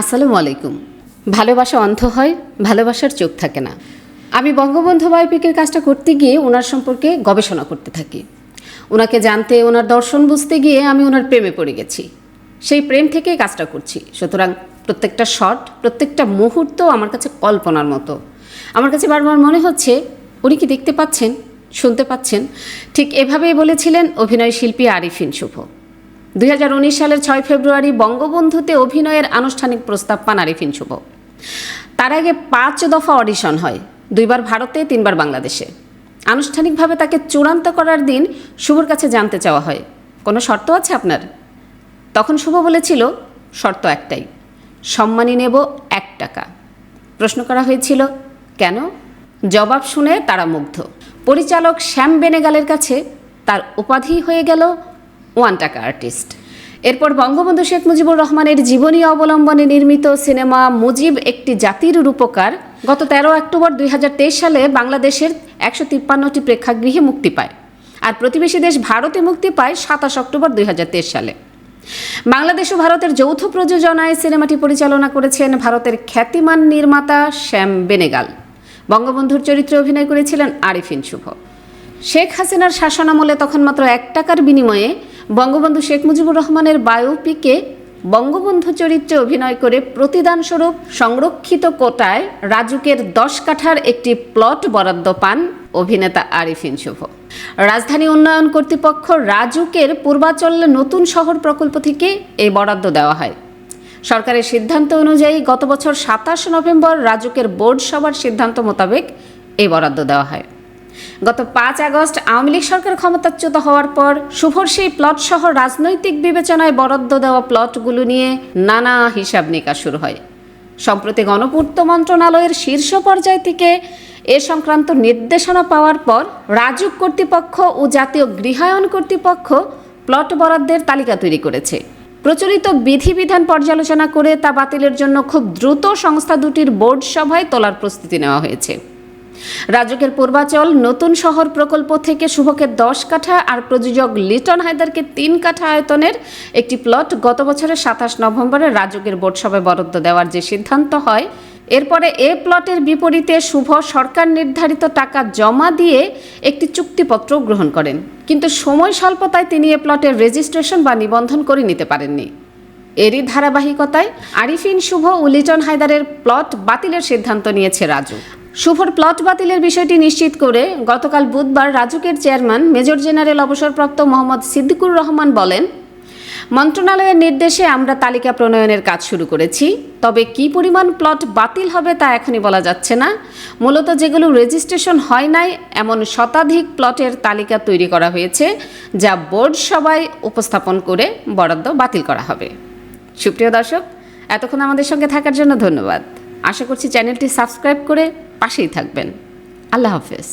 আসসালামু আলাইকুম। ভালোবাসা অন্ধ হয়, ভালোবাসার চোখ থাকে না। আমি বঙ্গবন্ধু বায়োপিকের কাজটা করতে গিয়ে ওনার সম্পর্কে গবেষণা করতে থাকি। ওনাকে জানতে, ওনার দর্শন বুঝতে গিয়ে আমি ওনার প্রেমে পড়ে গেছি। সেই প্রেম থেকেই কাজটা করছি। সুতরাং প্রত্যেকটা শট, প্রত্যেকটা মুহূর্ত আমার কাছে কল্পনার মতো। আমার কাছে বারবার মনে হচ্ছে, উনি কি দেখতে পাচ্ছেন, শুনতে পাচ্ছেন? ঠিক এভাবেই বলেছিলেন অভিনয় শিল্পী আরিফিন শুভ। দুই হাজার উনিশ সালের ছয় ফেব্রুয়ারি বঙ্গবন্ধুতে অভিনয়ের আনুষ্ঠানিক প্রস্তাব পান আরিফিন শুভ। তার আগে পাঁচ দফা অডিশন হয়, দুইবার ভারতে, তিনবার বাংলাদেশে। আনুষ্ঠানিকভাবে তাকে চূড়ান্ত করার দিন শুভর কাছে জানতে চাওয়া হয়। কোনো শর্ত আছে আপনার? তখন শুভ বলেছিল, শর্ত একটাই সম্মানী নেব এক টাকা। প্রশ্ন করা হয়েছিল, কেন? জবাব শুনে তারা মুগ্ধ। পরিচালক শ্যাম বেনেগালের কাছে তার উপাধি হয়ে গেল ওয়ান টাকা আর্টিস্ট। এরপর বঙ্গবন্ধু শেখ মুজিবুর রহমানের জীবনী অবলম্বনে নির্মিত সিনেমা মুজিব একটি জাতির রূপকার। গত তেরো অক্টোবর দুই হাজার তেইশ সালে বাংলাদেশের একশো তিপ্পান্নটি প্রেক্ষাগৃহে মুক্তি পায় আর প্রতিবেশী দেশ ভারতে মুক্তি পায় সাতাশ অক্টোবর দুই হাজার তেইশ সালে। বাংলাদেশ ও ভারতের যৌথ প্রযোজনায় সিনেমাটি পরিচালনা করেছেন ভারতের খ্যাতিমান নির্মাতা শ্যাম বেনেগাল। বঙ্গবন্ধুর চরিত্রে অভিনয় করেছিলেন আরিফিন শুভ। শেখ হাসিনার শাসনামলে তখন মাত্র এক টাকার বিনিময়ে বঙ্গবন্ধু শেখ মুজিবুর রহমানের বায়োপিকে বঙ্গবন্ধু চরিত্রে অভিনয় করে প্রতিদানস্বরূপ সংরক্ষিত কোটায় রাজুকের দশ কাঠার একটি প্লট বরাদ্দ পান অভিনেতা আরিফিন শুভ। রাজধানী উন্নয়ন কর্তৃপক্ষ রাজুকের পূর্বাচল নতুন শহর প্রকল্প থেকে এই বরাদ্দ দেওয়া হয়। সরকারের সিদ্ধান্ত অনুযায়ী গত বছর সাতাশ নভেম্বর রাজুকের বোর্ড সভার সিদ্ধান্ত মোতাবেক এই বরাদ্দ দেওয়া হয়। গত পাঁচ আগস্ট আওয়ামী লীগ সরকার ক্ষমতাচ্যুত হওয়ার পর শুভর সেই প্লট সহ রাজনৈতিক বিবেচনায় বরাদ্দ দেওয়া প্লটগুলো নিয়ে নানা হিসাব নিকাশ শুরু হয়। সম্প্রতি গণপূর্ত মন্ত্রণালয়ের শীর্ষ পর্যায় থেকে এ সংক্রান্ত নির্দেশনা পাওয়ার পর রাজুক কর্তৃপক্ষ ও জাতীয় গৃহায়ন কর্তৃপক্ষ প্লট বরাদ্দের তালিকা তৈরি করেছে। প্রচলিত বিধিবিধান পর্যালোচনা করে তা বাতিলের জন্য খুব দ্রুত সংস্থা দুটির বোর্ড সভায় তোলার প্রস্তুতি নেওয়া হয়েছে। রাজুকের পূর্বাচল, নতুন শহর প্রকল্প থেকে শুভকে দশ কাঠা আর প্রযোজক লিটন হায়দারকে তিন কাঠা আয়তনের একটি প্লট গত বছরের সাতাশ নভেম্বরে রাজুকের বোর্ড সভায় বরাদ্দ দেওয়ার যে সিদ্ধান্ত হয়, এরপরে এ প্লটের বিপরীতে শুভ সরকার নির্ধারিত টাকা জমা দিয়ে একটি চুক্তিপত্র গ্রহণ করেন। কিন্তু সময় স্বল্পতায় তিনি এ প্লটের রেজিস্ট্রেশন বা নিবন্ধন করে নিতে পারেননি। এরই ধারাবাহিকতায় আরিফিন শুভ ও লিটন হায়দারের প্লট বাতিলের সিদ্ধান্ত নিয়েছে রাজু। শুভর প্লট বাতিলের বিষয়টি নিশ্চিত করে গতকাল বুধবার রাজুকের চেয়ারম্যান, মেজর জেনারেল অবসরপ্রাপ্ত মোহাম্মদ সিদ্দিকুর রহমান বলেন, মন্ত্রণালয়ের নির্দেশে আমরা তালিকা প্রণয়নের কাজ শুরু করেছি, তবে কি পরিমাণ প্লট বাতিল হবে তা এখনই বলা যাচ্ছে না। মূলত যেগুলো রেজিস্ট্রেশন হয় নাই, এমন শতাধিক প্লটের তালিকা তৈরি করা হয়েছে, যা বোর্ড সভায় উপস্থাপন করে বরাদ্দ বাতিল করা হবে। সুপ্রিয় দর্শক, এতক্ষণ আমাদের সঙ্গে থাকার জন্য ধন্যবাদ। আশা করছি চ্যানেলটি সাবস্ক্রাইব করে পাশেই থাকবেন। আল্লাহ হাফেজ।